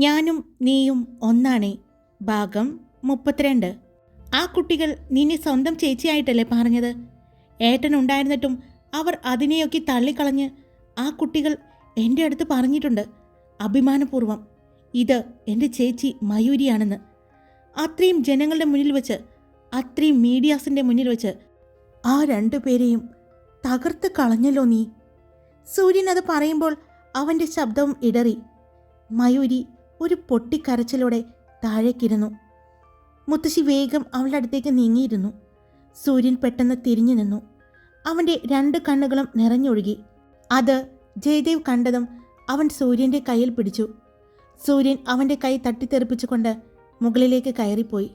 ഞാനും നീയും ഒന്നാണേ. ഭാഗം മുപ്പത്തിരണ്ട്. ആ കുട്ടികൾ നിന്നെ സ്വന്തം ചേച്ചിയായിട്ടല്ലേ പറഞ്ഞത്? ഏട്ടനുണ്ടായിരുന്നിട്ടും അവർ അതിനെയൊക്കെ തള്ളിക്കളഞ്ഞ് ആ കുട്ടികൾ എന്റെ അടുത്ത് പറഞ്ഞിട്ടുണ്ട്. അഭിമാനപൂർവം. ഇത് എന്റെ ചേച്ചി മയൂരിയാണെന്ന്. അത്രയും ജനങ്ങളുടെ മുന്നിൽ വെച്ച് അത്രയും മീഡിയാസിന്റെ മുന്നിൽ വെച്ച് ആ രണ്ടു പേരെയും തകർത്ത് കളഞ്ഞല്ലോ നീ. സൂര്യൻ അത് പറയുമ്പോൾ അവന്റെ ശബ്ദവും ഇടറി. മയൂരി ഒരു പൊട്ടിക്കരച്ചിലോടെ താഴേക്കിരുന്നു. മുത്തശ്ശി വേഗം അവളുടെ അടുത്തേക്ക് നീങ്ങിയിരുന്നു. സൂര്യൻ പെട്ടെന്ന് തിരിഞ്ഞു നിന്നു. അവന്റെ രണ്ട് കണ്ണുകളും നിറഞ്ഞൊഴുകി. അത് ജയദേവ് കണ്ടതും അവൻ സൂര്യന്റെ കയ്യിൽ പിടിച്ചു. സൂര്യൻ അവന്റെ കൈ തട്ടിത്തെറിപ്പിച്ചുകൊണ്ട് മുകളിലേക്ക് കയറിപ്പോയി.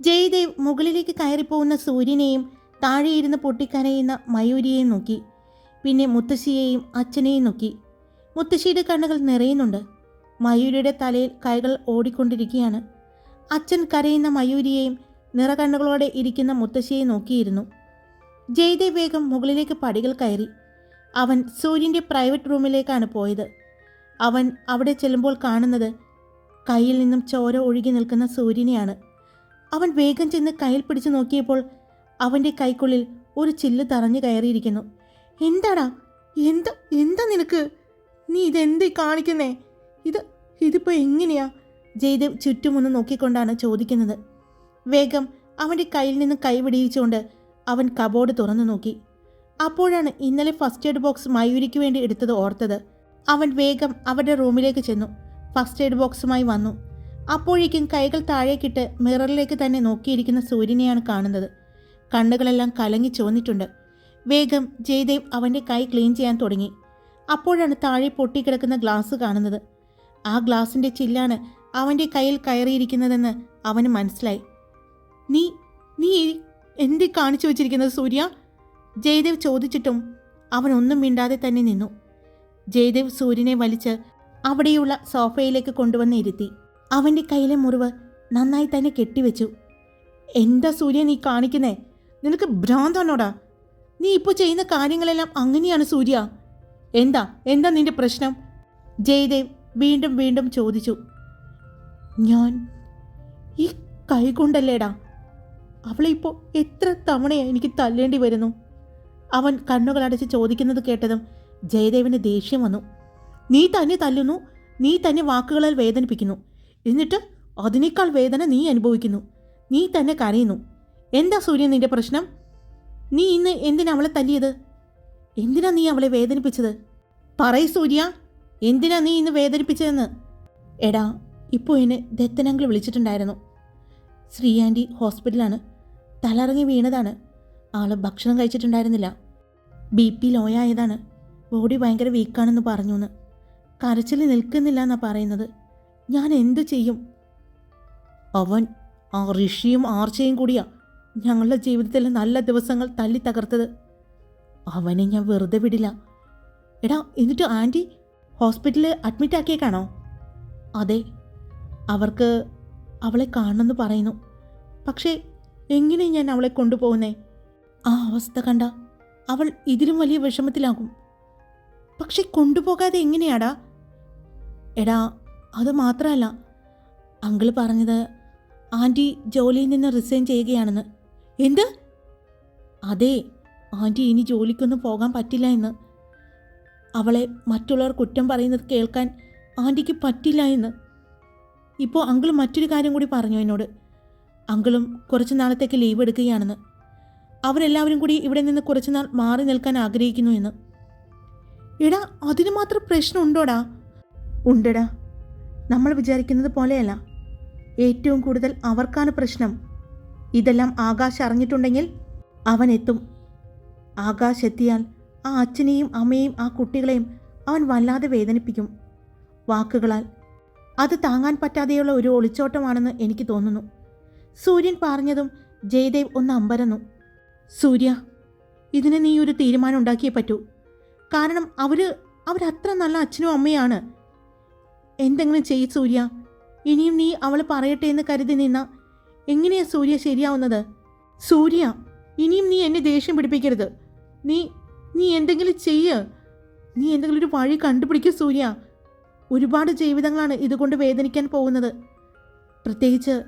ജയദേവ് മുകളിലേക്ക് കയറിപ്പോകുന്ന സൂര്യനെയും താഴെയിരുന്ന് പൊട്ടിക്കരയുന്ന മയൂരിയെയും നോക്കി. പിന്നെ മുത്തശ്ശിയെയും അച്ഛനെയും നോക്കി. മുത്തശ്ശിയുടെ കണ്ണുകൾ നിറയുന്നുണ്ട്. മയൂരിയുടെ തലയിൽ കൈകൾ ഓടിക്കൊണ്ടിരിക്കുകയാണ്. അച്ഛൻ കരയുന്ന മയൂരിയെയും നിറകണ്ണുകളോടെ ഇരിക്കുന്ന മുത്തശ്ശിയെ നോക്കിയിരുന്നു. ജയ്ദേവ് വേഗം മുകളിലേക്ക് പടികൾ കയറി. അവൻ സൂര്യന്റെ പ്രൈവറ്റ് റൂമിലേക്കാണ് പോയത്. അവൻ അവിടെ ചെല്ലുമ്പോൾ കാണുന്നത് കയ്യിൽ നിന്നും ചോര ഒഴുകി നിൽക്കുന്ന സൂര്യനെയാണ്. അവൻ വേഗം ചെന്ന് കയ്യിൽ പിടിച്ചു നോക്കിയപ്പോൾ അവന്റെ കൈക്കുള്ളിൽ ഒരു ചില്ല് തറഞ്ഞു കയറിയിരിക്കുന്നു. എന്താടാ? എന്താ? എന്താ നിനക്ക്? നീ ഇതെന്തേ കാണിക്കുന്നേ? ഇത് ഇതിപ്പോൾ എങ്ങനെയാ? ജയ്ദേവ് ചുറ്റുമൊന്ന് നോക്കിക്കൊണ്ടാണ് ചോദിക്കുന്നത്. വേഗം അവന്റെ കയ്യിൽ നിന്ന് കൈ വിടിയിച്ചുകൊണ്ട് അവൻ കബോർഡ് തുറന്നു നോക്കി. അപ്പോഴാണ് ഇന്നലെ ഫസ്റ്റ് എയ്ഡ് ബോക്സ് മയൂരിക്ക് വേണ്ടി എടുത്തത് ഓർത്തത്. അവൻ വേഗം അവരുടെ റൂമിലേക്ക് ചെന്നു. ഫസ്റ്റ് എയ്ഡ് ബോക്സുമായി വന്നു. അപ്പോഴേക്കും കൈകൾ താഴേക്കിട്ട് മിററിലേക്ക് തന്നെ നോക്കിയിരിക്കുന്ന സൂര്യനെയാണ് കാണുന്നത്. കണ്ണുകളെല്ലാം കലങ്ങി ചോന്നിട്ടുണ്ട് വേഗം ജയദേവ് അവന്റെ കൈ ക്ലീൻ ചെയ്യാൻ തുടങ്ങി. അപ്പോഴാണ് താഴെ പൊട്ടിക്കിടക്കുന്ന ഗ്ലാസ് കാണുന്നത്. ആ ഗ്ലാസിന്റെ ചില്ലാണ് അവന്റെ കയ്യിൽ കയറിയിരിക്കുന്നതെന്ന് അവന് മനസ്സിലായി. നീ നീ എന്തി കാണിച്ചു വച്ചിരിക്കുന്നത് സൂര്യ? ജയദേവ് ചോദിച്ചിട്ടും അവൻ ഒന്നും മിണ്ടാതെ തന്നെ നിന്നു. ജയദേവ് സൂര്യനെ വലിച്ച് അവിടെയുള്ള സോഫയിലേക്ക് കൊണ്ടുവന്ന് ഇരുത്തി. അവന്റെ കയ്യിലെ മുറിവ് നന്നായി തന്നെ കെട്ടിവെച്ചു. എന്താ സൂര്യ നീ കാണിക്കുന്നേ? നിനക്ക് ഭ്രാന്താണോടാ നീ ഇപ്പോൾ ചെയ്യുന്ന കാര്യങ്ങളെല്ലാം അങ്ങനെയാണ് സൂര്യ. എന്താ എന്താ നിന്റെ പ്രശ്നം? ജയദേവ് വീണ്ടും വീണ്ടും ചോദിച്ചു ഞാൻ ഈ കൈകൊണ്ടല്ലേടാ അവളെ എത്ര തവണയാണ് എനിക്ക് തല്ലേണ്ടി വരുന്നു? അവൻ കണ്ണുകൾ കണ്ണുകളടച്ച് ചോദിക്കുന്നത് കേട്ടതും ജയദേവിന് ദേഷ്യം വന്നു. നീ തന്നെ തല്ലുന്നു നീ തന്നെ വാക്കുകളാൽ വേദനിപ്പിക്കുന്നു. എന്നിട്ട് അതിനേക്കാൾ വേദന നീ അനുഭവിക്കുന്നു. നീ തന്നെ കരയുന്നു. എന്താ സൂര്യൻ നിന്റെ പ്രശ്നം? നീ ഇന്ന് എന്തിനാ അവളെ തല്ലിയത്? എന്തിനാ നീ അവളെ വേദനിപ്പിച്ചത്? പറയ് സൂര്യ. എന്തിനാ നീ ഇന്ന് വേദനിപ്പിച്ചതെന്ന്? എടാ ഇപ്പോൾ എന്നെ ദത്തനങ്കിൾ വിളിച്ചിട്ടുണ്ടായിരുന്നു. ശ്രീ ആന്റി ഹോസ്പിറ്റലാണ്. തലറങ്ങി വീണതാണ്. ആൾ ഭക്ഷണം കഴിച്ചിട്ടുണ്ടായിരുന്നില്ല. ബി പി ലോ ആയതാണ്. ബോഡി ഭയങ്കര വീക്കാണെന്ന് പറഞ്ഞു എന്ന് കരച്ചിൽ നിൽക്കുന്നില്ല എന്നാ പറയുന്നത്. ഞാൻ എന്തു ചെയ്യും? അവൻ ആ ഋഷിയും ആർച്ചയും കൂടിയാ ഞങ്ങളുടെ ജീവിതത്തിലെ നല്ല ദിവസങ്ങൾ തല്ലി തകർത്തത്. അവനെ ഞാൻ വെറുതെ വിടില്ല. എടാ എന്നിട്ട് ആന്റി ഹോസ്പിറ്റലിൽ അഡ്മിറ്റ് ആക്കിയേക്കാണോ? അതെ അവർക്ക് അവളെ കാണണമെന്ന് പറയുന്നു. പക്ഷേ എങ്ങനെ ഞാൻ അവളെ കൊണ്ടുപോകുന്നേ? ആ അവസ്ഥ കണ്ട അവൾ ഇതിലും വലിയ വിഷമത്തിലാകും. പക്ഷെ കൊണ്ടുപോകാതെ എങ്ങനെയാടാ? എടാ അത് മാത്രമല്ല അങ്കിൾ പറഞ്ഞത് ആന്റി ജോലിയിൽ നിന്ന് റിസൈൻ ചെയ്യുകയാണെന്ന്. എന്ത്? അതെ ആന്റി ഇനി ജോലിക്കൊന്നും പോകാൻ പറ്റില്ല എന്ന്. അവളെ മറ്റുള്ളവർ കുറ്റം പറയുന്നത് കേൾക്കാൻ ആന്റിക്ക് പറ്റില്ല എന്ന്. ഇപ്പോൾ അങ്കിൾ മറ്റൊരു കാര്യം കൂടി പറഞ്ഞു എന്നോട്. അങ്കിളും കുറച്ച് നാളത്തേക്ക് ലീവ് എടുക്കുകയാണെന്ന്. അവരെല്ലാവരും കൂടി ഇവിടെ നിന്ന് കുറച്ച് നാൾ മാറി നിൽക്കാൻ ആഗ്രഹിക്കുന്നു എന്ന്. എടാ അതിന് മാത്രം പ്രശ്നമുണ്ടോടാ ഉണ്ടടാ. നമ്മൾ വിചാരിക്കുന്നത് പോലെയല്ല. ഏറ്റവും കൂടുതൽ അവർക്കാണ് പ്രശ്നം. ഇതെല്ലാം ആകാശ് അറിഞ്ഞിട്ടുണ്ടെങ്കിൽ അവൻ എത്തും. ആകാശ് എത്തിയാൽ ആ അച്ഛനെയും അമ്മയെയും ആ കുട്ടികളെയും അവൻ വല്ലാതെ വേദനിപ്പിക്കും. വാക്കുകളാൽ അത് താങ്ങാൻ പറ്റാതെയുള്ള ഒരു ഒളിച്ചോട്ടമാണെന്ന് എനിക്ക് തോന്നുന്നു. സൂര്യൻ പറഞ്ഞതും ജയദേവ് ഒന്ന് അമ്പരന്നു. സൂര്യ ഇതിന് നീ ഒരു തീരുമാനം ഉണ്ടാക്കിയേ പറ്റൂ. കാരണം അവർ അവരത്ര നല്ല അച്ഛനും അമ്മയാണ്. എന്തെങ്കിലും ചെയ് സൂര്യ. ഇനിയും നീ അവൾ പറയട്ടെ എന്ന് കരുതി നിന്ന എങ്ങനെയാ സൂര്യ ശരിയാവുന്നത്? സൂര്യ ഇനിയും നീ എന്നെ ദേഷ്യം പിടിപ്പിക്കരുത്. നീ നീ എന്തെങ്കിലും ചെയ്യ്. നീ എന്തെങ്കിലും ഒരു വഴി കണ്ടുപിടിക്കുക സൂര്യ. ഒരുപാട് ജീവിതങ്ങളാണ് ഇതുകൊണ്ട് വേദനിക്കാൻ പോകുന്നത്. പ്രത്യേകിച്ച്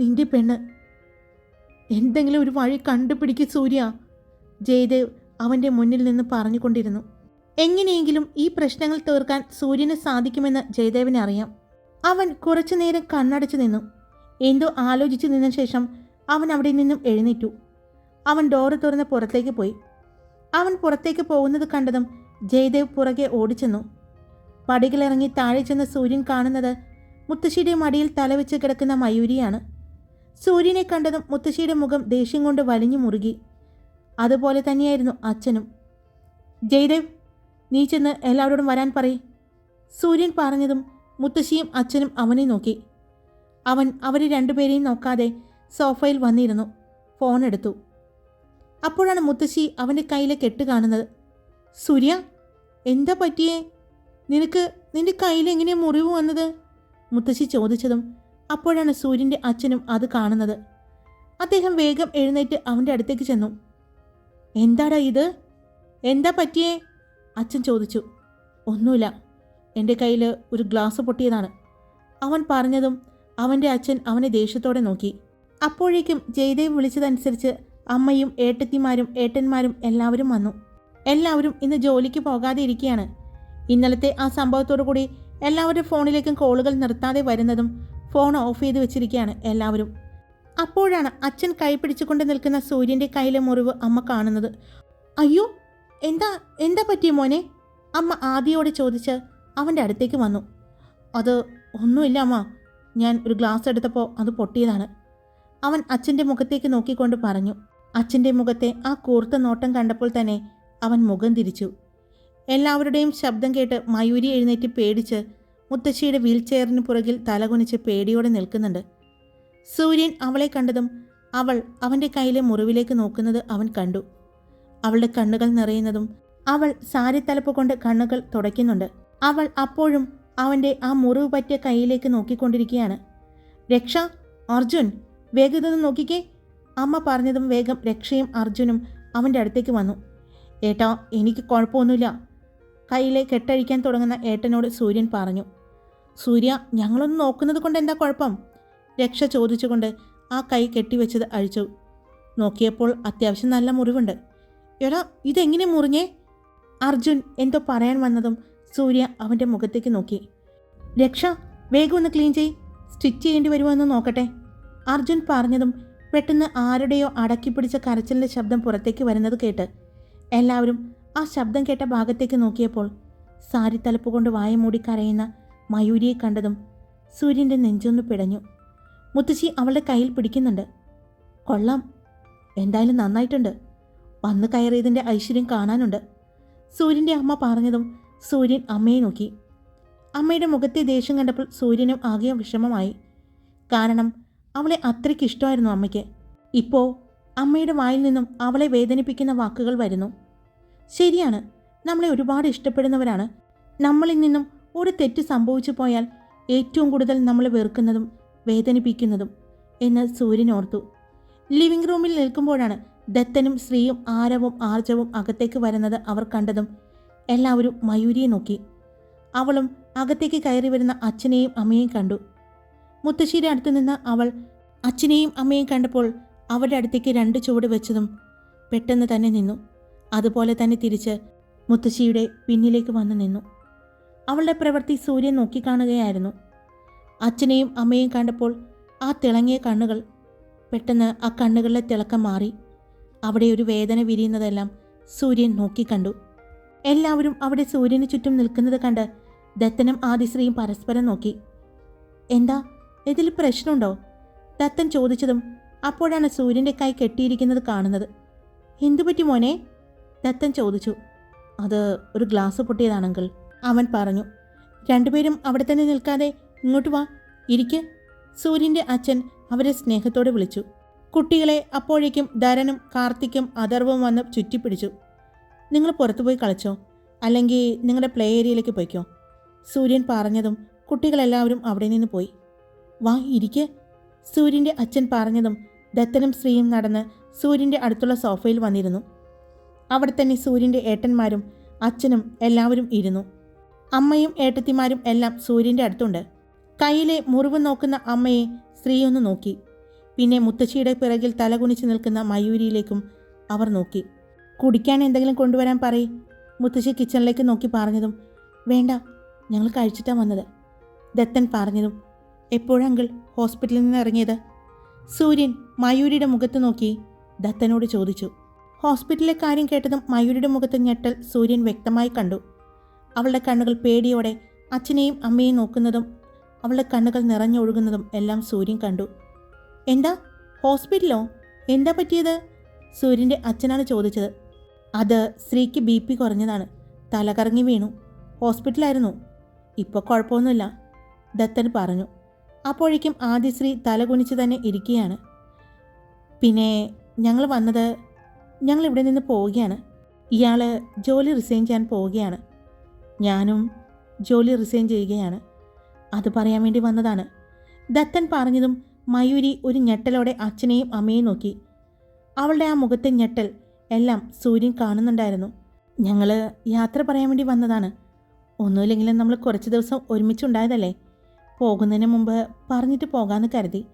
നിന്റെ പെണ്ണ്. എന്തെങ്കിലും ഒരു വഴി കണ്ടുപിടിക്കൂ സൂര്യ. ജയദേവ് അവന്റെ മുന്നിൽ നിന്ന് പറഞ്ഞുകൊണ്ടിരുന്നു. എങ്ങനെയെങ്കിലും ഈ പ്രശ്നങ്ങൾ തീർക്കാൻ സൂര്യന് സാധിക്കുമെന്ന് ജയദേവനെ അറിയാം. അവൻ കുറച്ചു നേരം കണ്ണടച്ചു നിന്നു. എന്തോ ആലോചിച്ചു നിന്ന ശേഷം അവൻ അവിടെ നിന്നും എഴുന്നേറ്റു. അവൻ ഡോറ് തുറന്ന് പുറത്തേക്ക് പോയി. അവൻ പുറത്തേക്ക് പോകുന്നത് കണ്ടതും ജയദേവ് പുറകെ ഓടിച്ചെന്നു. പടികളിറങ്ങി താഴെ ചെന്ന സൂര്യൻ കാണുന്നത് മുത്തശ്ശിയുടെ മടിയിൽ തലവെച്ച് കിടക്കുന്ന മയൂരിയാണ്. സൂര്യനെ കണ്ടതും മുത്തശ്ശിയുടെ മുഖം ദേഷ്യം കൊണ്ട് വലിഞ്ഞു മുറുകി. അതുപോലെ തന്നെയായിരുന്നു അച്ഛനും. ജയദേവ് നീ ചെന്ന് എല്ലാവരോടും വരാൻ പറയ്. സൂര്യൻ പറഞ്ഞതും മുത്തശ്ശിയും അച്ഛനും അവനെ നോക്കി. അവൻ അവരെ രണ്ടുപേരെയും നോക്കാതെ സോഫയിൽ വന്നിരുന്നു. ഫോൺ എടുത്തു അപ്പോഴാണ് മുത്തശ്ശി അവന്റെ കയ്യിലെ കെട്ട് കാണുന്നത്. സൂര്യ എന്താ പറ്റിയേ? നിനക്ക് നിന്റെ കയ്യിൽ എങ്ങനെയാ മുറിവ് വന്നത്? മുത്തശ്ശി ചോദിച്ചതും അപ്പോഴാണ് സൂര്യന്റെ അച്ഛനും അത് കാണുന്നത്. അദ്ദേഹം വേഗം എഴുന്നേറ്റ് അവന്റെ അടുത്തേക്ക് ചെന്നു. എന്താടാ ഇത്? എന്താ പറ്റിയേ? അച്ഛൻ ചോദിച്ചു. ഒന്നുമില്ല. എന്റെ കയ്യിൽ ഒരു ഗ്ലാസ് പൊട്ടിയതാണ്. അവൻ പറഞ്ഞതും അവന്റെ അച്ഛൻ അവനെ ദേഷ്യത്തോടെ നോക്കി. അപ്പോഴേക്കും ജയദേവ് വിളിച്ചതനുസരിച്ച് അമ്മയും ഏട്ടത്തിമാരും ഏട്ടന്മാരും എല്ലാവരും വന്നു. എല്ലാവരും ഇന്ന് ജോലിക്ക് പോകാതെ ഇരിക്കുകയാണ് ഇന്നലത്തെ ആ സംഭവത്തോടു കൂടി എല്ലാവരുടെ ഫോണിലേക്കും കോളുകൾ നിർത്താതെ വരുന്നതും ഫോൺ ഓഫ് ചെയ്ത് വെച്ചിരിക്കുകയാണ് എല്ലാവരും. അപ്പോഴാണ് അച്ഛൻ കൈ പിടിച്ചുകൊണ്ട് നിൽക്കുന്ന സൂര്യന്റെ കയ്യിലെ മുറിവ് അമ്മ കാണുന്നത്. അയ്യോ എന്താ എന്താ പറ്റിയ മോനെ? അമ്മ ആദ്യയോടെ ചോദിച്ച് അവന്റെ അടുത്തേക്ക് വന്നു. അത് ഒന്നുമില്ല അമ്മ. ഞാൻ ഒരു ഗ്ലാസ് എടുത്തപ്പോൾ അത് പൊട്ടിയതാണ്. അവൻ അച്ഛന്റെ മുഖത്തേക്ക് നോക്കിക്കൊണ്ട് പറഞ്ഞു. അച്ഛന്റെ മുഖത്തെ ആ കൂർത്ത നോട്ടം കണ്ടപ്പോൾ തന്നെ അവൻ മുഖം തിരിച്ചു. എല്ലാവരുടെയും ശബ്ദം കേട്ട് മയൂരി എഴുന്നേറ്റ് പേടിച്ച് മുത്തശ്ശിയുടെ വീൽ ചെയറിന് പുറകിൽ തലകുനിച്ച് പേടിയോടെ നിൽക്കുന്നുണ്ട്. സൂര്യൻ അവളെ കണ്ടതും അവൾ അവന്റെ കയ്യിലെ മുറിവിലേക്ക് നോക്കുന്നത് അവൻ കണ്ടു. അവളുടെ കണ്ണുകൾ നിറയുന്നതും അവൾ സാരി തലപ്പ് കൊണ്ട് കണ്ണുകൾ തുടയ്ക്കുന്നുണ്ട്. അവൾ അപ്പോഴും അവന്റെ ആ മുറിവ് പറ്റിയ കൈയിലേക്ക് നോക്കിക്കൊണ്ടിരിക്കുകയാണ്. രക്ഷ അർജുൻ വേഗത നോക്കിക്കേ. അമ്മ പറഞ്ഞതും വേഗം രക്ഷയും അർജുനും അവന്റെ അടുത്തേക്ക് വന്നു. ഏട്ടാ എനിക്ക് കുഴപ്പമൊന്നുമില്ല. കയ്യിലെ കെട്ടഴിക്കാൻ തുടങ്ങുന്ന ഏട്ടനോട് സൂര്യൻ പറഞ്ഞു. സൂര്യ ഞങ്ങളൊന്ന് നോക്കുന്നത് കൊണ്ട് എന്താ കുഴപ്പം? രക്ഷ ചോദിച്ചുകൊണ്ട് ആ കൈ കെട്ടിവെച്ചത് അഴിച്ചു. നോക്കിയപ്പോൾ അത്യാവശ്യം നല്ല മുറിവുണ്ട്. എടാ ഇതെങ്ങനെ മുറിഞ്ഞേ? അർജുൻ എന്തോ പറയാൻ വന്നതും സൂര്യ അവന്റെ മുഖത്തേക്ക് നോക്കി. രക്ഷ വേഗം ഒന്ന് ക്ലീൻ ചെയ് സ്റ്റിച്ച് ചെയ്യേണ്ടി വരുമോ എന്ന് നോക്കട്ടെ. അർജുൻ പറഞ്ഞതും പെട്ടെന്ന് ആരുടെയോ അടക്കി പിടിച്ച കരച്ചിലിന്റെ ശബ്ദം പുറത്തേക്ക് വരുന്നത് കേട്ട് എല്ലാവരും ആ ശബ്ദം കേട്ട ഭാഗത്തേക്ക് നോക്കിയപ്പോൾ സാരി തലപ്പ് കൊണ്ട് വായ മൂടി കരയുന്ന മയൂരിയെ കണ്ടതും സൂര്യന്റെ നെഞ്ചൊന്ന് പിടഞ്ഞു. മുത്തശ്ശി അവളുടെ കയ്യിൽ പിടിക്കുന്നുണ്ട്. കൊള്ളാം. എന്തായാലും നന്നായിട്ടുണ്ട്. വന്ന് കയറിയതിന്റെ ഐശ്വര്യം കാണാനുണ്ട്. സൂര്യന്റെ അമ്മ പറഞ്ഞതും സൂര്യൻ അമ്മയെ നോക്കി. അമ്മയുടെ മുഖത്തെ ദേഷ്യം കണ്ടപ്പോൾ സൂര്യനും ആകെ വിഷമമായി. കാരണം അവളെ അത്രയ്ക്ക് ഇഷ്ടമായിരുന്നു അമ്മയ്ക്ക്. ഇപ്പോൾ അമ്മയുടെ വായിൽ നിന്നും അവളെ വേദനിപ്പിക്കുന്ന വാക്കുകൾ വരുന്നു. ശരിയാണ് നമ്മളെ ഒരുപാട് ഇഷ്ടപ്പെടുന്നവരാണ്. നമ്മളിൽ നിന്നും ഒരു തെറ്റ് സംഭവിച്ചു പോയാൽ ഏറ്റവും കൂടുതൽ നമ്മളെ വെറുക്കുന്നതും വേദനിപ്പിക്കുന്നതും എന്ന് സൂര്യൻ ഓർത്തു. ലിവിംഗ് റൂമിൽ നിൽക്കുമ്പോഴാണ് ദത്തനും ശ്രീയും ആരവും ആർജവും അകത്തേക്ക് വരുന്നത് അവർ കണ്ടതും എല്ലാവരും മയൂരിയെ നോക്കി. അവളും അകത്തേക്ക് കയറി വരുന്ന അച്ഛനെയും അമ്മയെയും കണ്ടു. മുത്തശ്ശിയുടെ അടുത്ത് നിന്ന് അവൾ അച്ഛനെയും അമ്മയും കണ്ടപ്പോൾ അവരുടെ അടുത്തേക്ക് രണ്ട് ചുവട് വെച്ചതും പെട്ടെന്ന് തന്നെ നിന്നു. അതുപോലെ തന്നെ തിരിച്ച് മുത്തശ്ശിയുടെ പിന്നിലേക്ക് വന്ന് നിന്നു. അവളുടെ പ്രവൃത്തി സൂര്യൻ നോക്കിക്കാണുകയായിരുന്നു. അച്ഛനെയും അമ്മയും കണ്ടപ്പോൾ ആ തിളങ്ങിയ കണ്ണുകൾ പെട്ടെന്ന് ആ കണ്ണുകളിലെ തിളക്കം മാറി. അവിടെ ഒരു വേദന വിരിയുന്നതെല്ലാം സൂര്യൻ നോക്കിക്കണ്ടു. എല്ലാവരും അവിടെ സൂര്യന് ചുറ്റും നിൽക്കുന്നത് കണ്ട് ദത്തനും ആദിശ്രീയും പരസ്പരം നോക്കി. എന്താ? ഇതിൽ പ്രശ്നമുണ്ടോ? ദത്തൻ ചോദിച്ചതും അപ്പോഴാണ് സൂര്യന്റെ കൈ കെട്ടിയിരിക്കുന്നത് കാണുന്നത്. എന്തു പറ്റി മോനെ? ദത്തൻ ചോദിച്ചു. അത് ഒരു ഗ്ലാസ് പൊട്ടിയതാണെങ്കിൽ അവൻ പറഞ്ഞു. രണ്ടുപേരും അവിടെ തന്നെ നിൽക്കാതെ ഇങ്ങോട്ട് വാ ഇരിക്ക് സൂര്യന്റെ അച്ഛൻ അവരെ സ്നേഹത്തോടെ വിളിച്ചു. കുട്ടികളെ അപ്പോഴേക്കും ധരനും കാർത്തിക്കും അഥർവും വന്ന് ചുറ്റിപ്പിടിച്ചു. നിങ്ങൾ പുറത്തുപോയി കളിച്ചോ? അല്ലെങ്കിൽ നിങ്ങളുടെ പ്ലേ ഏരിയയിലേക്ക് പോയിക്കോ? സൂര്യൻ പറഞ്ഞതും കുട്ടികളെല്ലാവരും അവിടെ നിന്ന് പോയി. വാ ഇരിക്ക് സൂര്യന്റെ അച്ഛൻ പറഞ്ഞതും ദത്തനും ശ്രീയും നടന്ന് സൂര്യന്റെ അടുത്തുള്ള സോഫയിൽ വന്നിരുന്നു. അവിടെ തന്നെ സൂര്യന്റെ ഏട്ടന്മാരും അച്ഛനും എല്ലാവരും ഇരുന്നു. അമ്മയും ഏട്ടത്തിമാരും എല്ലാം സൂര്യന്റെ അടുത്തുണ്ട്. കയ്യിലെ മുറിവ് നോക്കുന്ന അമ്മയെ സ്ത്രീ ഒന്ന് നോക്കി. പിന്നെ മുത്തശ്ശിയുടെ പിറകിൽ തലകുനിച്ച് നിൽക്കുന്ന മയൂരിയിലേക്കും അവർ നോക്കി. കുടിക്കാൻ എന്തെങ്കിലും കൊണ്ടുവരാൻ പറയും. മുത്തശ്ശി കിച്ചണിലേക്ക് നോക്കി പറഞ്ഞതും വേണ്ട ഞങ്ങൾ കഴിച്ചിട്ടാണ് വന്നത്. ദത്തൻ പറഞ്ഞതും എപ്പോഴങ്കിൾ ഹോസ്പിറ്റലിൽ നിന്ന് ഇറങ്ങിയത് സൂര്യൻ മയൂരിയുടെ മുഖത്ത് നോക്കി ദത്തനോട് ചോദിച്ചു. ഹോസ്പിറ്റലിലെ കാര്യം കേട്ടതും മയൂരിയുടെ മുഖത്ത് ഞെട്ടൽ സൂര്യൻ വ്യക്തമായി കണ്ടു. അവളുടെ കണ്ണുകൾ പേടിയോടെ അച്ഛനെയും അമ്മയെയും നോക്കുന്നതും അവളുടെ കണ്ണുകൾ നിറഞ്ഞൊഴുകുന്നതും എല്ലാം സൂര്യൻ കണ്ടു. എന്താ? ഹോസ്പിറ്റലോ? എന്താ പറ്റിയത്? സൂര്യന്റെ അച്ഛനാണ് ചോദിച്ചത്. അത് സ്ത്രീക്ക് ബി പി കുറഞ്ഞതാണ്. തലകറങ്ങി വീണു. ഹോസ്പിറ്റലായിരുന്നു. ഇപ്പോൾ കുഴപ്പമൊന്നുമില്ല ദത്തൻ പറഞ്ഞു. അപ്പോഴേക്കും ആദിശ്രീ തലകുനിച്ച് തന്നെ ഇരിക്കുകയാണ്. പിന്നെ ഞങ്ങൾ വന്നത് ഞങ്ങൾ ഇവിടെ നിന്ന് പോവുകയാണ്. ഇയാൾ ജോലി റിസൈൻ ചെയ്യാൻ പോവുകയാണ്. ഞാനും ജോലി റിസൈൻ ചെയ്യുകയാണ്. അത് പറയാൻ വേണ്ടി വന്നതാണ്. ദത്തൻ പറഞ്ഞതും മയൂരി ഒരു ഞെട്ടലോടെ അച്ഛനെയും അമ്മയെയും നോക്കി. അവളുടെ ആ മുഖത്തെ ഞെട്ടൽ എല്ലാം സൂര്യൻ കാണുന്നുണ്ടായിരുന്നു. ഞങ്ങൾ യാത്ര പറയാൻ വേണ്ടി വന്നതാണ്. ഒന്നുമില്ലെങ്കിലും നമ്മൾ കുറച്ച് ദിവസം ഒരുമിച്ചുണ്ടായതല്ലേ പോകുന്നതിന് മുമ്പ് പറഞ്ഞിട്ട് പോകാമെന്ന് കരുതി.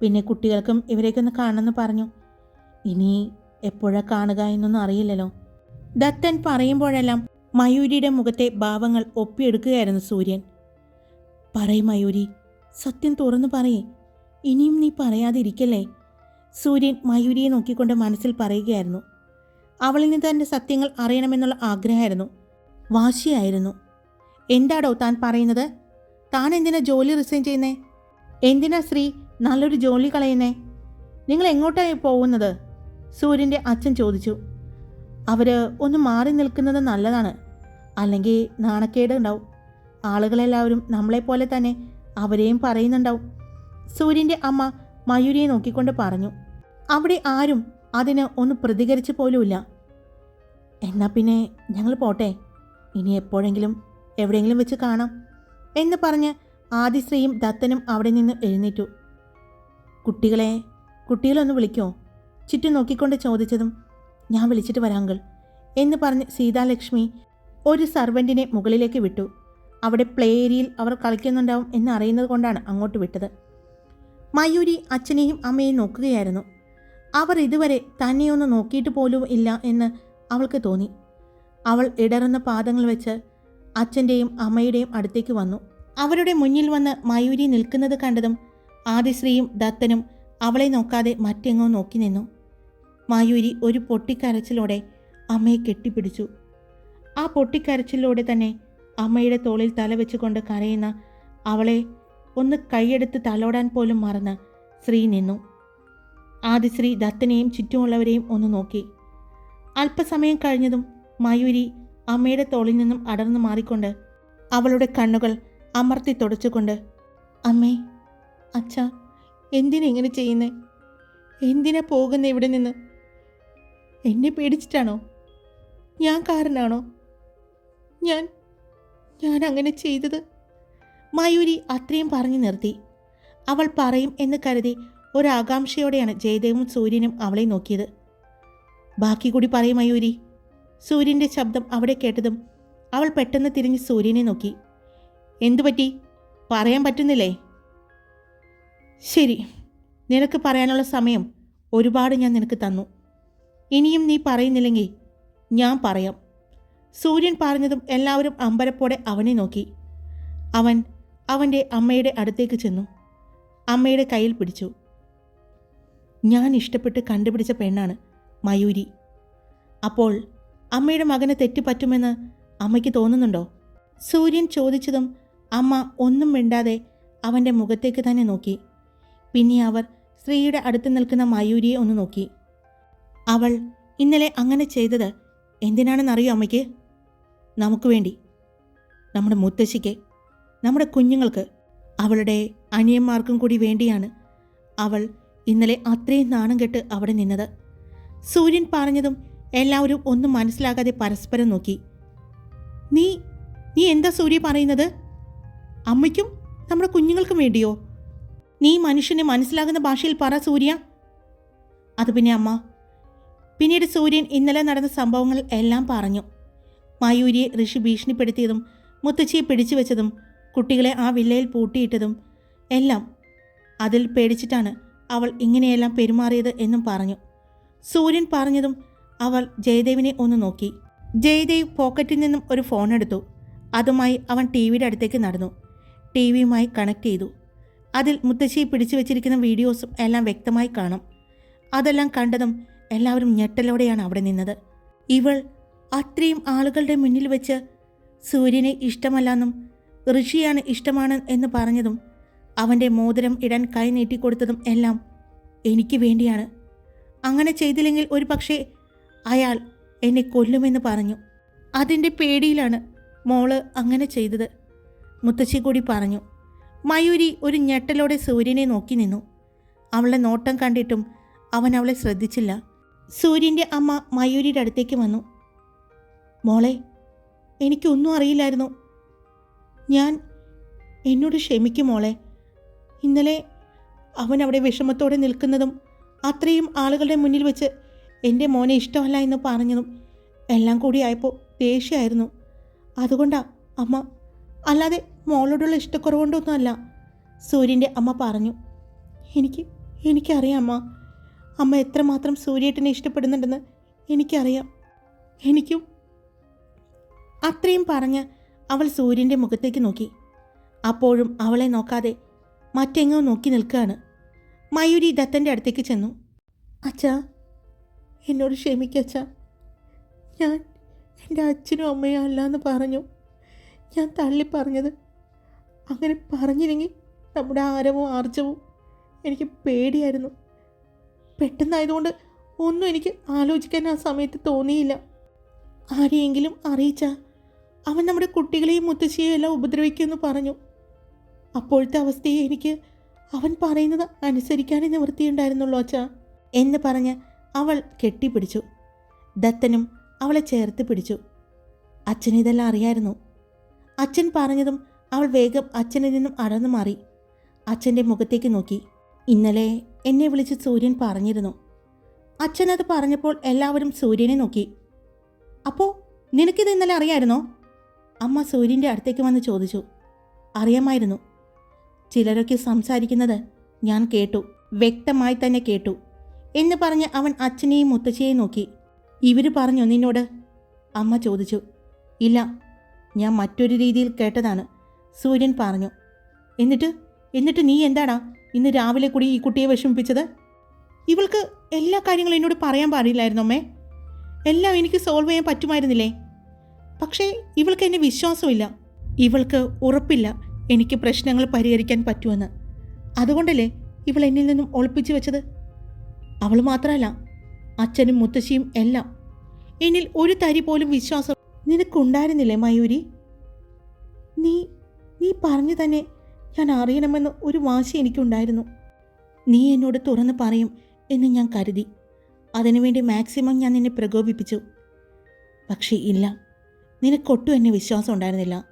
പിന്നെ കുട്ടികൾക്കും ഇവരെയൊക്കെ കാണണമെന്ന് പറഞ്ഞു. ഇനി എപ്പോഴാ കാണുക എന്നൊന്നും അറിയില്ലല്ലോ. ദത്തൻ പറയുമ്പോഴെല്ലാം മയൂരിയുടെ മുഖത്തെ ഭാവങ്ങൾ ഒപ്പിയെടുക്കുകയായിരുന്നു സൂര്യൻ. പറയും മയൂരി സത്യം തുറന്നു പറയേ. ഇനിയും നീ പറയാതിരിക്കല്ലേ? സൂര്യൻ മയൂരിയെ നോക്കിക്കൊണ്ട് മനസ്സിൽ പറയുകയായിരുന്നു. അവളിൽ നിന്ന് തന്റെ സത്യങ്ങൾ അറിയണമെന്നുള്ള ആഗ്രഹമായിരുന്നു. വാശിയായിരുന്നു. എന്താടോ താൻ പറയുന്നത്? താൻ എന്തിനാ ജോലി റിസൈൻ ചെയ്യുന്നേ? എന്തിനാ ശ്രീ നല്ലൊരു ജോലി കളയുന്നേ? നിങ്ങൾ എങ്ങോട്ടാണ് പോകുന്നത്? സൂര്യന്റെ അച്ഛൻ ചോദിച്ചു. അവർ ഒന്ന് മാറി നിൽക്കുന്നത് നല്ലതാണ്. അല്ലെങ്കിൽ നാണക്കേട് ഉണ്ടാവും. ആളുകളെല്ലാവരും നമ്മളെപ്പോലെ തന്നെ അവരെയും പറയുന്നുണ്ടാവും. സൂര്യന്റെ അമ്മ മയൂരിയെ നോക്കിക്കൊണ്ട് പറഞ്ഞു. അവിടെ ആരും അതിന് ഒന്ന് പ്രതികരിച്ചു പോലുമില്ല. എന്നാൽ പിന്നെ ഞങ്ങൾ പോട്ടെ. ഇനി എപ്പോഴെങ്കിലും എവിടെയെങ്കിലും വെച്ച് കാണാം. എന്ന് പറഞ്ഞ് ആദിശ്രീയും ദത്തനും അവിടെ നിന്ന് എഴുന്നേറ്റു. കുട്ടികളെ കുട്ടികളൊന്ന് വിളിക്കോ? ചുറ്റും നോക്കിക്കൊണ്ട് ചോദിച്ചതും ഞാൻ വിളിച്ചിട്ട് വരാങ്കൾ എന്ന് പറഞ്ഞ് സീതാലക്ഷ്മി ഒരു സർവന്റിനെ മുകളിലേക്ക് വിട്ടു. അവിടെ പ്ലേ ഏരിയയിൽ അവർ കളിക്കുന്നുണ്ടാവും എന്ന് അറിയുന്നത് കൊണ്ടാണ് അങ്ങോട്ട് വിട്ടത്. മയൂരി അച്ഛനെയും അമ്മയെയും നോക്കുകയായിരുന്നു. അവർ ഇതുവരെ തന്നെയൊന്ന് നോക്കിയിട്ട് പോലും ഇല്ല എന്ന് അവൾക്ക് തോന്നി. അവൾ ഇടറുന്ന പാദങ്ങൾ വെച്ച് അച്ഛന്റെയും അമ്മയുടെയും അടുത്തേക്ക് വന്നു. അവരുടെ മുന്നിൽ വന്ന് മയൂരി നിൽക്കുന്നത് കണ്ടതും ആദിശ്രീയും ദത്തനും അവളെ നോക്കാതെ മറ്റെങ്ങോ നോക്കി നിന്നു. മായൂരി ഒരു പൊട്ടിക്കരച്ചിലോടെ അമ്മയെ കെട്ടിപ്പിടിച്ചു. ആ പൊട്ടിക്കരച്ചിലൂടെ തന്നെ അമ്മയുടെ തോളിൽ തല വെച്ചുകൊണ്ട് കരയുന്ന അവളെ ഒന്ന് കൈയെടുത്ത് തലോടാൻ പോലും മറന്ന് ശ്രീ നിന്നു. ആദിശ്രീ ദത്തനെയും ചുറ്റുമുള്ളവരെയും ഒന്ന് നോക്കി. അല്പസമയം കഴിഞ്ഞതും മയൂരി അമ്മയുടെ തോളിൽ നിന്നും അടർന്നു മാറിക്കൊണ്ട് അവളുടെ കണ്ണുകൾ അമർത്തി തുടച്ചുകൊണ്ട് അമ്മേ അച്ഛ എന്തിനെങ്ങനെ ചെയ്യുന്നേ? എന്തിനാ പോകുന്നേ ഇവിടെ നിന്ന്? എന്നെ പേടിച്ചിട്ടാണോ? ഞാൻ കാരനാണോ? ഞാൻ ഞാൻ അങ്ങനെ ചെയ്തത്? മയൂരി അത്രയും പറഞ്ഞു നിർത്തി. അവൾ പറയും എന്ന് കരുതി ഒരാകാംക്ഷയോടെയാണ് ജയദേവും സൂര്യനും അവളെ നോക്കിയത്. ബാക്കി കൂടി പറയും മയൂരി. സൂര്യന്റെ ശബ്ദം അവിടെ കേട്ടതും അവൾ പെട്ടെന്ന് തിരിഞ്ഞ് സൂര്യനെ നോക്കി. എന്തു പറ്റി? പറയാൻ പറ്റുന്നില്ലേ? ശരി നിനക്ക് പറയാനുള്ള സമയം ഒരുപാട് ഞാൻ നിനക്ക് തന്നു. ഇനിയും നീ പറയുന്നില്ലെങ്കിൽ ഞാൻ പറയാം. സൂര്യൻ പറഞ്ഞതും എല്ലാവരും അമ്പരപ്പോടെ അവനെ നോക്കി. അവൻ അവന്റെ അമ്മയുടെ അടുത്തേക്ക് ചെന്നു. അമ്മയുടെ കയ്യിൽ പിടിച്ചു. ഞാൻ ഇഷ്ടപ്പെട്ട് കണ്ടുപിടിച്ച പെണ്ണാണ് മയൂരി. അപ്പോൾ അമ്മയുടെ മകന് തെറ്റുപറ്റുമെന്ന് അമ്മയ്ക്ക് തോന്നുന്നുണ്ടോ? സൂര്യൻ ചോദിച്ചതും അമ്മ ഒന്നും മിണ്ടാതെ അവന്റെ മുഖത്തേക്ക് തന്നെ നോക്കി. പിന്നെ അവർ സ്ത്രീയുടെ അടുത്ത് നിൽക്കുന്ന മയൂരിയെ ഒന്ന് നോക്കി. അവൾ ഇന്നലെ അങ്ങനെ ചെയ്തത് എന്തിനാണെന്നറിയോ അമ്മയ്ക്ക്? നമുക്ക് വേണ്ടി. നമ്മുടെ മുത്തശ്ശിക്ക്. നമ്മുടെ കുഞ്ഞുങ്ങൾക്ക്. അവളുടെ അനിയന്മാർക്കും കൂടി വേണ്ടിയാണ് അവൾ ഇന്നലെ അത്രയും നാണം കെട്ട് അവിടെ നിന്നത്. സൂര്യൻ പറഞ്ഞതും എല്ലാവരും ഒന്നും മനസ്സിലാകാതെ പരസ്പരം നോക്കി. നീ നീ എന്താ സൂര്യ പറയുന്നത്? അമ്മയ്ക്കും നമ്മുടെ കുഞ്ഞുങ്ങൾക്കും വേണ്ടിയോ? നീ മനുഷ്യനെ മനസ്സിലാകുന്ന ഭാഷയിൽ പറ സൂര്യ. അത് പിന്നെ അമ്മ. പിന്നീട് സൂര്യൻ ഇന്നലെ നടന്ന സംഭവങ്ങൾ എല്ലാം പറഞ്ഞു. മയൂരിയെ ഋഷി ഭീഷണിപ്പെടുത്തിയതും മുത്തച്ഛിയെ പിടിച്ചു വെച്ചതും കുട്ടികളെ ആ വില്ലയിൽ പൂട്ടിയിട്ടതും എല്ലാം അതിൽ പേടിച്ചിട്ടാണ് അവൾ ഇങ്ങനെയെല്ലാം പെരുമാറിയത് എന്നും പറഞ്ഞു. സൂര്യൻ പറഞ്ഞതും അവൾ ജയദേവിനെ ഒന്ന് നോക്കി. ജയദേവ് പോക്കറ്റിൽ നിന്നും ഒരു ഫോൺ എടുത്തു. അതുമായി അവൻ ടി വിയുടെ അടുത്തേക്ക് നടന്നു. ടി വിയുമായി കണക്ട് ചെയ്തു. അതിൽ മുത്തശ്ശിയെ പിടിച്ചു വെച്ചിരിക്കുന്ന വീഡിയോസും എല്ലാം വ്യക്തമായി കാണാം. അതെല്ലാം കണ്ടതും എല്ലാവരും ഞെട്ടലോടെയാണ് അവിടെ നിന്നത്. ഇവൾ അത്രയും ആളുകളുടെ മുന്നിൽ വെച്ച് സൂര്യനെ ഇഷ്ടമല്ലെന്നും ഋഷിയാണ് ഇഷ്ടമാണ് എന്ന് പറഞ്ഞതും അവന്റെ മോതിരം ഇടാൻ കൈ നീട്ടിക്കൊടുത്തതും എല്ലാം എനിക്ക് വേണ്ടിയാണ്. അങ്ങനെ ചെയ്തില്ലെങ്കിൽ ഒരു പക്ഷേ അയാൾ എന്നെ കൊല്ലുമെന്ന് പറഞ്ഞു. അതിന്റെ പേടിയിലാണ് മോൾ അങ്ങനെ ചെയ്തത്. മുത്തശ്ശി കൂടി പറഞ്ഞു മയൂരി ഒരു ഞെട്ടലോടെ സൂര്യനെ നോക്കി നിന്നു. അവളെ നോട്ടം കണ്ടിട്ടും അവൻ അവളെ ശ്രദ്ധിച്ചില്ല. സൂര്യന്റെ അമ്മ മയൂരിയുടെ അടുത്തേക്ക് വന്നു. മോളെ എനിക്കൊന്നും അറിയില്ലായിരുന്നു. ഞാൻ എന്നോട് ക്ഷമിക്കും മോളെ. ഇന്നലെ അവൻ അവിടെ വിഷമത്തോടെ നിൽക്കുന്നതും അത്രയും ആളുകളുടെ മുന്നിൽ വെച്ച് എന്റെ മോനെ ഇഷ്ടമല്ല എന്ന് പറഞ്ഞതും എല്ലാം കൂടി ആയപ്പോൾ ദേഷ്യമായിരുന്നു. അതുകൊണ്ടാ അമ്മ അല്ലാതെ മോളോടുള്ള ഇഷ്ടക്കുറവുകൊണ്ടൊന്നുമല്ല സൂര്യന്റെ അമ്മ പറഞ്ഞു. എനിക്ക് എനിക്കറിയാം അമ്മ അമ്മ എത്രമാത്രം സൂര്യേട്ടനെ ഇഷ്ടപ്പെടുന്നുണ്ടെന്ന് എനിക്കറിയാം. എനിക്കും അത്രയും പറഞ്ഞ് അവൾ സൂര്യന്റെ മുഖത്തേക്ക് നോക്കി. അപ്പോഴും അവളെ നോക്കാതെ മറ്റെങ്ങോ നോക്കി നിൽക്കുകയാണ്. മയൂരി ദത്തന്റെ അടുത്തേക്ക് ചെന്നു. അച്ഛാ എന്നോട് ക്ഷമിക്കച്ച. ഞാൻ എന്റെ അച്ഛനും അമ്മയും അല്ല എന്ന് പറഞ്ഞു. ഞാൻ തള്ളി പറഞ്ഞത് അങ്ങനെ പറഞ്ഞില്ലെങ്കിൽ നമ്മുടെ ആരവും ആർജവും എനിക്ക് പേടിയായിരുന്നു. പെട്ടെന്നായതുകൊണ്ട് ഒന്നും എനിക്ക് ആലോചിക്കാൻ ആ സമയത്ത് തോന്നിയില്ല. ആരെയെങ്കിലും അറിയിച്ച അവൻ നമ്മുടെ കുട്ടികളെയും മുത്തശ്ശിയെയും എല്ലാം ഉപദ്രവിക്കുമെന്ന് പറഞ്ഞു. അപ്പോഴത്തെ അവസ്ഥയെ എനിക്ക് അവൻ പറയുന്നത് അനുസരിക്കാനേ നിവൃത്തിയുണ്ടായിരുന്നുള്ളൂ അച്ഛാ എന്ന് പറഞ്ഞ് അവൾ കെട്ടിപ്പിടിച്ചു. ദത്തനും അവളെ ചേർത്ത് പിടിച്ചു. അച്ഛൻ ഇതെല്ലാം അറിയായിരുന്നു. അച്ഛൻ പറഞ്ഞതും അവൾ വേഗം അച്ഛനിൽ നിന്നും അടർന്നു മാറി. അച്ഛന്റെ മുഖത്തേക്ക് നോക്കി. ഇന്നലെ എന്നെ വിളിച്ച് സൂര്യൻ പറഞ്ഞിരുന്നു. അച്ഛൻ അത് പറഞ്ഞപ്പോൾ എല്ലാവരും സൂര്യനെ നോക്കി. അപ്പോൾ നിനക്കിത് ഇന്നലെ അറിയായിരുന്നോ? അമ്മ സൂര്യന്റെ അടുത്തേക്ക് വന്ന് ചോദിച്ചു. അറിയാമായിരുന്നു. ചിലരൊക്കെ സംസാരിക്കുന്നത് ഞാൻ കേട്ടു. വ്യക്തമായി തന്നെ കേട്ടു. എന്ന് പറഞ്ഞ് അവൻ അച്ഛനെയും മുത്തച്ഛയെയും നോക്കി. ഇവർ പറഞ്ഞോ നിന്നോട്? അമ്മ ചോദിച്ചു. ഇല്ല ഞാൻ മറ്റൊരു രീതിയിൽ കേട്ടതാണ് സൂര്യൻ പറഞ്ഞു. എന്നിട്ട്? എന്നിട്ട് നീ എന്താടാ ഇന്ന് രാവിലെ കൂടി ഈ കുട്ടിയെ വിഷമിപ്പിച്ചത്? ഇവൾക്ക് എല്ലാ കാര്യങ്ങളും എന്നോട് പറയാൻ പാടില്ലായിരുന്നു അമ്മേ. എല്ലാം എനിക്ക് സോൾവ് ചെയ്യാൻ പറ്റുമായിരുന്നില്ലേ? പക്ഷേ ഇവൾക്ക് എന്നെ വിശ്വാസമില്ല. ഇവൾക്ക് ഉറപ്പില്ല എനിക്ക് പ്രശ്നങ്ങൾ പരിഹരിക്കാൻ പറ്റുമെന്ന്. അതുകൊണ്ടല്ലേ ഇവൾ എന്നിൽ നിന്നും ഒളിപ്പിച്ചു വെച്ചത്? അവൾ മാത്രമല്ല അച്ഛനും മുത്തശ്ശിയും എല്ലാം. എന്നിൽ ഒരു തരി പോലും വിശ്വാസം നിനക്കുണ്ടായിരുന്നില്ലേ മയൂരി? നീ നീ പറഞ്ഞു തന്നെ ഞാൻ അറിയണമെന്ന് ഒരു വാശി എനിക്കുണ്ടായിരുന്നു. നീ എന്നോട് തുറന്ന് പറയും എന്ന് ഞാൻ കരുതി. അതിനുവേണ്ടി മാക്സിമം ഞാൻ നിന്നെ പ്രകോപിപ്പിച്ചു. പക്ഷേ ഇല്ല നിനക്കൊട്ടും എന്നെ വിശ്വാസം ഉണ്ടായിരുന്നില്ല.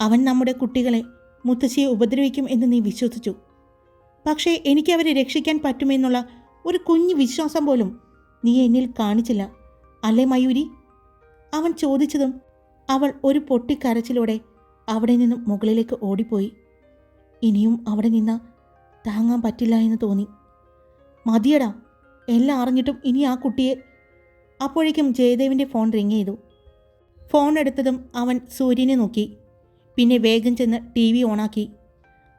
അവൻ നമ്മുടെ കുട്ടികളെ മുത്തശ്ശിയെ ഉപദ്രവിക്കും എന്ന് നീ വിശ്വസിച്ചു. പക്ഷേ എനിക്ക് അവരെ രക്ഷിക്കാൻ പറ്റുമെന്നുള്ള ഒരു കുഞ്ഞു വിശ്വാസം പോലും നീ എന്നിൽ കാണിച്ചില്ല അല്ലേ മയൂരി? അവൻ ചോദിച്ചതും അവൾ ഒരു പൊട്ടിക്കരച്ചിലൂടെ അവിടെ നിന്നും മുകളിലേക്ക് ഓടിപ്പോയി. ഇനിയും അവിടെ നിന്ന് താങ്ങാൻ പറ്റില്ല എന്ന് തോന്നി. മതിയടാ എല്ലാം അറിഞ്ഞിട്ടും ഇനി ആ കുട്ടിയെ. അപ്പോഴേക്കും ജയദേവിന്റെ ഫോൺ റിങ് ചെയ്തു. ഫോൺ എടുത്തതും അവൻ സൂര്യനെ നോക്കി. പിന്നെ വേഗം ചെന്ന് ടി വി ഓണാക്കി.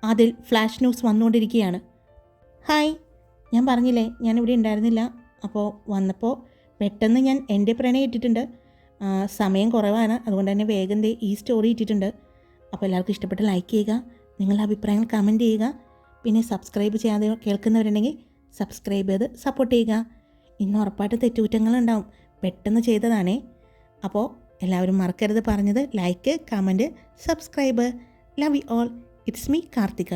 അതിൽ ഫ്ലാഷ് ന്യൂസ് വന്നുകൊണ്ടിരിക്കുകയാണ്. ഹായ് ഞാൻ പറഞ്ഞില്ലേ ഞാൻ ഇവിടെ ഉണ്ടായിരുന്നില്ല. അപ്പോൾ വന്നപ്പോൾ പെട്ടെന്ന് ഞാൻ എന്റെ പ്രണയം ഇട്ടിട്ടുണ്ട്. സമയം കുറവാണ്. അതുകൊണ്ട് തന്നെ വേഗം ദേ ഈ സ്റ്റോറി ഇട്ടിട്ടുണ്ട്. അപ്പോൾ എല്ലാവർക്കും ഇഷ്ടപ്പെട്ട ലൈക്ക് ചെയ്യുക നിങ്ങളുടെ അഭിപ്രായങ്ങൾ കമന്റ് ചെയ്യുക. പിന്നെ സബ്സ്ക്രൈബ് ചെയ്യാതെ കേൾക്കുന്നവരുണ്ടെങ്കിൽ സബ്സ്ക്രൈബ് ചെയ്ത് സപ്പോർട്ട് ചെയ്യുക. ഇന്ന് ഉറപ്പായിട്ട് തെറ്റുകുറ്റങ്ങളുണ്ടാവും. പെട്ടെന്ന് ചെയ്തതാണേ. അപ്പോൾ എല്ലാവരും മറക്കരുത് പറഞ്ഞത്. Like comment subscribe love you all it's me Karthika.